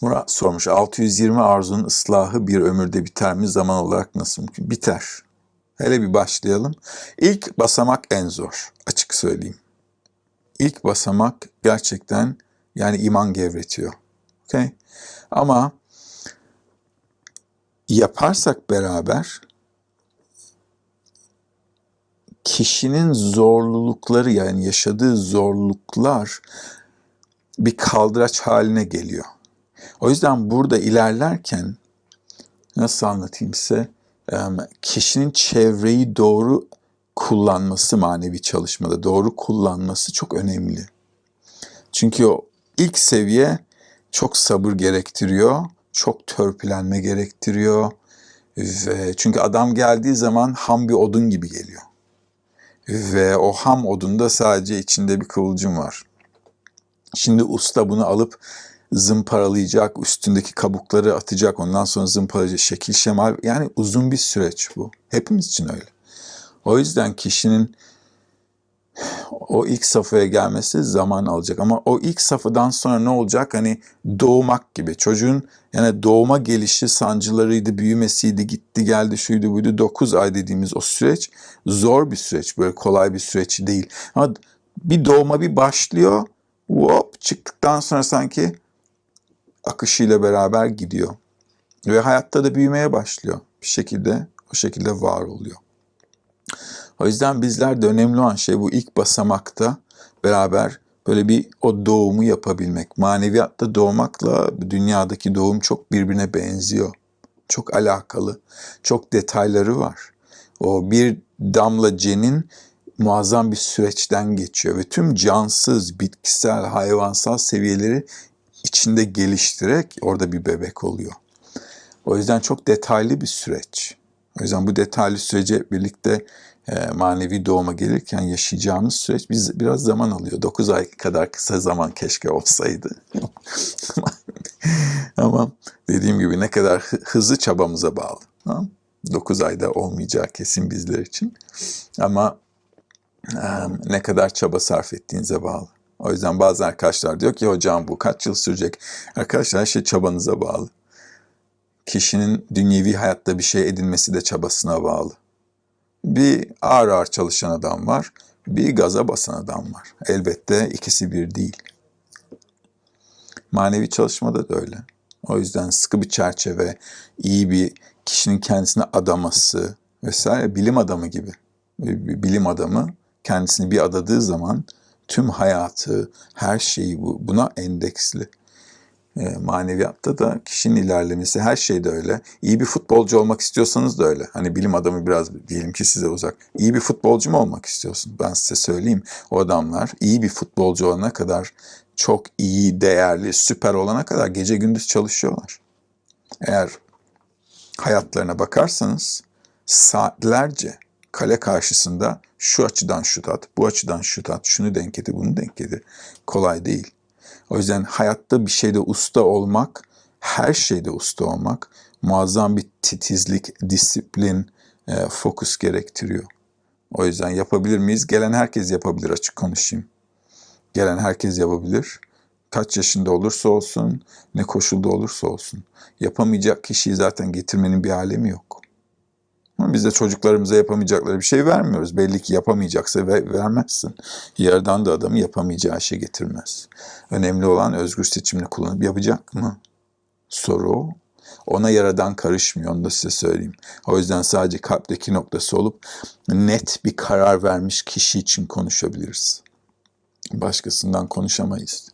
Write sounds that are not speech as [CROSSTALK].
Murat sormuş 620 arzunun ıslahı bir ömürde biter mi? Zaman olarak nasıl mümkün? Biter. Hele bir başlayalım. İlk basamak en zor. Açık söyleyeyim. İlk basamak gerçekten yani iman gevretiyor. Okay? Ama yaparsak beraber kişinin zorlulukları yani yaşadığı zorluklar bir kaldıraç haline geliyor. O yüzden burada ilerlerken nasıl anlatayım size? Kişinin çevreyi doğru kullanması manevi çalışmada doğru kullanması çok önemli. Çünkü o ilk seviye çok sabır gerektiriyor, çok törpülenme gerektiriyor. Ve çünkü adam geldiği zaman ham bir odun gibi geliyor. Ve o ham odunda sadece içinde bir kıvılcım var. Şimdi usta bunu alıp zımparalayacak, üstündeki kabukları atacak, ondan sonra zımparalayacak, şekil şemal. Yani uzun bir süreç bu. Hepimiz için öyle. O yüzden kişinin [SIGHS] o ilk safhaya gelmesi zaman alacak. Ama o ilk safhadan sonra ne olacak? Hani doğmak gibi. Çocuğun yani doğuma gelişi, sancılarıydı, büyümesiydi, gitti geldi, şuydu buydu. 9 ay dediğimiz o süreç zor bir süreç. Böyle kolay bir süreç değil. Ama bir doğuma bir başlıyor. Hop çıktıktan sonra sanki akışıyla beraber gidiyor. Ve hayatta da büyümeye başlıyor. Bir şekilde o şekilde var oluyor. O yüzden bizler de önemli olan şey bu ilk basamakta beraber böyle bir o doğumu yapabilmek. Maneviyatta doğmakla dünyadaki doğum çok birbirine benziyor. Çok alakalı. Çok detayları var. O bir damla cenin muazzam bir süreçten geçiyor ve tüm cansız, bitkisel, hayvansal seviyeleri içinde geliştirerek orada bir bebek oluyor. O yüzden çok detaylı bir süreç. O yüzden bu detaylı sürece birlikte e, manevi doğuma gelirken yaşayacağımız süreç biz biraz zaman alıyor. 9 ay kadar kısa zaman keşke olsaydı. [LAUGHS] Ama dediğim gibi ne kadar hı- hızlı çabamıza bağlı. Ha? 9 ayda olmayacağı kesin bizler için. Ama e, ne kadar çaba sarf ettiğinize bağlı. O yüzden bazı arkadaşlar diyor ki hocam bu kaç yıl sürecek? Arkadaşlar her şey çabanıza bağlı. Kişinin dünyevi hayatta bir şey edinmesi de çabasına bağlı. Bir ağır ağır çalışan adam var, bir gaza basan adam var. Elbette ikisi bir değil. Manevi çalışmada da öyle. O yüzden sıkı bir çerçeve, iyi bir kişinin kendisine adaması vesaire bilim adamı gibi. Bilim adamı kendisini bir adadığı zaman tüm hayatı, her şeyi bu, buna endeksli. E, maneviyatta da kişinin ilerlemesi her şeyde öyle. İyi bir futbolcu olmak istiyorsanız da öyle. Hani bilim adamı biraz diyelim ki size uzak. İyi bir futbolcu mu olmak istiyorsun? Ben size söyleyeyim. O adamlar iyi bir futbolcu olana kadar çok iyi, değerli, süper olana kadar gece gündüz çalışıyorlar. Eğer hayatlarına bakarsanız saatlerce kale karşısında şu açıdan şut at, bu açıdan şut at, şunu denk getir, bunu denk getir. Kolay değil. O yüzden hayatta bir şeyde usta olmak, her şeyde usta olmak muazzam bir titizlik, disiplin, e, fokus gerektiriyor. O yüzden yapabilir miyiz? Gelen herkes yapabilir açık konuşayım. Gelen herkes yapabilir. Kaç yaşında olursa olsun, ne koşulda olursa olsun. Yapamayacak kişiyi zaten getirmenin bir alemi yok. Ama biz de çocuklarımıza yapamayacakları bir şey vermiyoruz. Belli ki yapamayacaksa ve vermezsin. Yerden de adamı yapamayacağı şey getirmez. Önemli olan özgür seçimini kullanıp yapacak mı? Soru o. Ona yaradan karışmıyor, onu da size söyleyeyim. O yüzden sadece kalpteki noktası olup net bir karar vermiş kişi için konuşabiliriz. Başkasından konuşamayız.